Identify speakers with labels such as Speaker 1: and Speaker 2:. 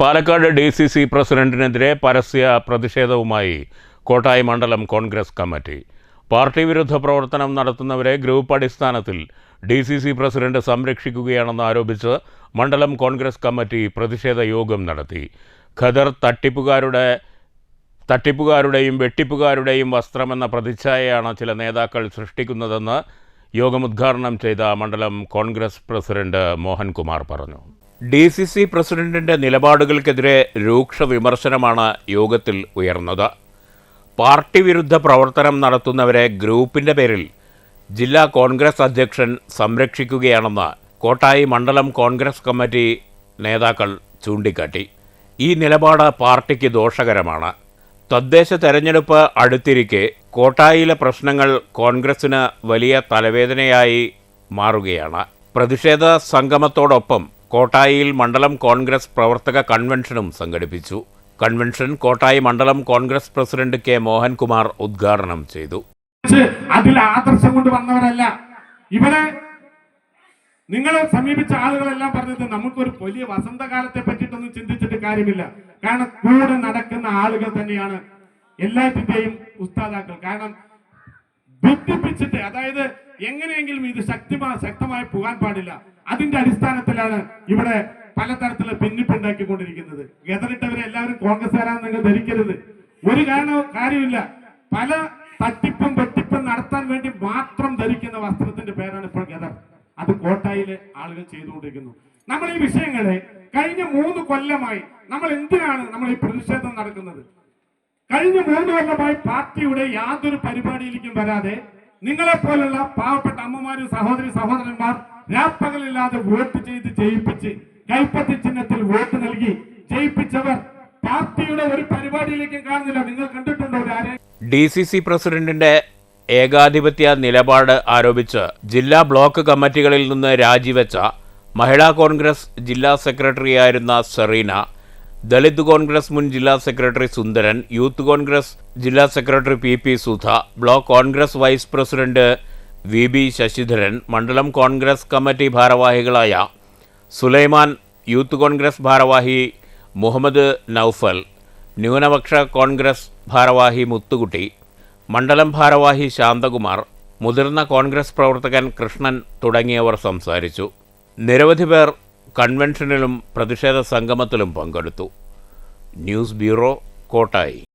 Speaker 1: Palakkad D C C പ്രസിഡന്റിനെതിരെ പരസ്യ പ്രതിഷേധവുമായി കോട്ടായി മണ്ഡലം കോൺഗ്രസ് കമ്മിറ്റി. പാർട്ടി വിരുദ്ധ പ്രവർത്തനം നടത്തുന്നവരെ ഗ്രൂപ്പ് അടിസ്ഥാനത്തിൽ ഡി സി സി പ്രസിഡന്റ് സംരക്ഷിക്കുകയാണെന്ന് ആരോപിച്ച് മണ്ഡലം കോൺഗ്രസ് കമ്മിറ്റി പ്രതിഷേധ യോഗം നടത്തി. ഖദർ തട്ടിപ്പുകാരുടെ തട്ടിപ്പുകാരുടെയും വെട്ടിപ്പുകാരുടെയും വസ്ത്രമെന്ന പ്രതിച്ഛായയാണ് ചില നേതാക്കൾ സൃഷ്ടിക്കുന്നതെന്ന് യോഗം ഉദ്ഘാടനം ചെയ്ത മണ്ഡലം കോൺഗ്രസ് പ്രസിഡന്റ് മോഹൻകുമാർ പറഞ്ഞു. ഡി സി സി പ്രസിഡന്റിന്റെ നിലപാടുകൾക്കെതിരെ രൂക്ഷ വിമർശനമാണ് യോഗത്തിൽ ഉയർന്നത്. പാർട്ടി വിരുദ്ധ പ്രവർത്തനം നടത്തുന്നവരെ ഗ്രൂപ്പിന്റെ പേരിൽ ജില്ലാ കോൺഗ്രസ് അധ്യക്ഷൻ സംരക്ഷിക്കുകയാണെന്ന് കോട്ടായി മണ്ഡലം കോൺഗ്രസ് കമ്മിറ്റി നേതാക്കൾ ചൂണ്ടിക്കാട്ടി. ഈ നിലപാട് പാർട്ടിക്ക് ദോഷകരമാണ്. തദ്ദേശ തെരഞ്ഞെടുപ്പ് അടുത്തിരിക്കെ കോട്ടായിലെ പ്രശ്നങ്ങൾ കോൺഗ്രസിന് വലിയ തലവേദനയായി മാറുകയാണ്. പ്രതിഷേധ സംഗമത്തോടൊപ്പം കോട്ടായിയിൽ മണ്ഡലം കോൺഗ്രസ് പ്രവർത്തക കൺവെൻഷനും സംഘടിപ്പിച്ചു. കൺവെൻഷൻ കോട്ടായി മണ്ഡലം കോൺഗ്രസ് പ്രസിഡന്റ് കെ മോഹൻകുമാർ ഉദ്ഘാടനം ചെയ്തു.
Speaker 2: അതിൽ ആദർശം കൊണ്ട് വന്നവരല്ല. ഇവരെ നിങ്ങളെ സമീപിച്ച ആളുകളെല്ലാം പറഞ്ഞത് നമുക്കൊരു വലിയ വസന്തകാലത്തെ പറ്റിയിട്ടൊന്നും ചിന്തിച്ചിട്ട് കാര്യമില്ല. കാരണം കൂടെ നടക്കുന്ന ആളുകൾ തന്നെയാണ് എല്ലാറ്റിന്റെയും ഉസ്താദാക്കൾ. കാരണം ബുദ്ധിപ്പിച്ചിട്ട് അതായത് എങ്ങനെയെങ്കിലും ഇത് ശക്തിമാ ശക്തമായി പോകാൻ പാടില്ല. അതിന്റെ അടിസ്ഥാനത്തിലാണ് ഇവിടെ പലതരത്തിലുള്ള ഭിന്നിപ്പുണ്ടാക്കിക്കൊണ്ടിരിക്കുന്നത് ഗതറിട്ടവരെ എല്ലാവരും കോൺഗ്രസ്സുകാരാണെന്ന് നിങ്ങൾ ധരിക്കരുത്. ഒരു കാരണ കാര്യമില്ല പല തട്ടിപ്പും വെട്ടിപ്പും നടത്താൻ വേണ്ടി മാത്രം ധരിക്കുന്ന വസ്ത്രത്തിന്റെ പേരാണ് ഇപ്പോൾ ഗതർ അത് കോട്ടായിലെ ആളുകൾ ചെയ്തുകൊണ്ടിരിക്കുന്നു. നമ്മൾ ഈ വിഷയങ്ങളെ കഴിഞ്ഞ മൂന്ന് കൊല്ലമായി നമ്മൾ എന്തിനാണ് നമ്മൾ ഈ പ്രതിഷേധം നടക്കുന്നത്? കഴിഞ്ഞ മൂന്ന് കൊല്ലമായി പാർട്ടിയുടെ യാതൊരു പരിപാടിയിലേക്കും വരാതെ നിങ്ങളെ പോലുള്ള പാവപ്പെട്ട അമ്മമാരും സഹോദരി സഹോദരന്മാർ രാപ്പകലില്ലാതെ വോട്ട് ചെയ്ത് ജയിപ്പിച്ച് കൈപ്പത്തി ചിഹ്നത്തിൽ വോട്ട് നൽകി ജയിപ്പിച്ചവർ പാർട്ടിയുടെ ഒരു പരിപാടിയിലേക്കും കാണുന്നില്ല. നിങ്ങൾ കണ്ടിട്ടുണ്ടോ
Speaker 1: ഡി സി സി പ്രസിഡന്റിന്റെ ഏകാധിപത്യ നിലപാട് ആരോപിച്ച് ജില്ലാ ബ്ലോക്ക് കമ്മിറ്റികളിൽ നിന്ന് രാജിവെച്ച മഹിളാ കോൺഗ്രസ് ജില്ലാ സെക്രട്ടറിയായിരുന്ന സെറീന ദളിത് കോൺഗ്രസ് മുൻ ജില്ലാ സെക്രട്ടറി സുന്ദരൻ യൂത്ത് കോൺഗ്രസ് ജില്ലാ secretary P P Sudha block Congress vice president V B Sasidharan മണ്ഡലം കോൺഗ്രസ് കമ്മിറ്റി ഭാരവാഹികളായ സുലൈമാൻ യൂത്ത് കോൺഗ്രസ് ഭാരവാഹി മുഹമ്മദ് നൌഫൽ ന്യൂനപക്ഷ കോൺഗ്രസ് ഭാരവാഹി മുത്തുകുട്ടി മണ്ഡലം ഭാരവാഹി ശാന്തകുമാർ മുതിർന്ന കോൺഗ്രസ് പ്രവർത്തകൻ കൃഷ്ണൻ തുടങ്ങിയവർ സംസാരിച്ചു. നിരവധി പേർ കൺവെൻഷനിലും പ്രതിഷേധ സംഗമത്തിലും പങ്കെടുത്തു. News bureau Kottayi.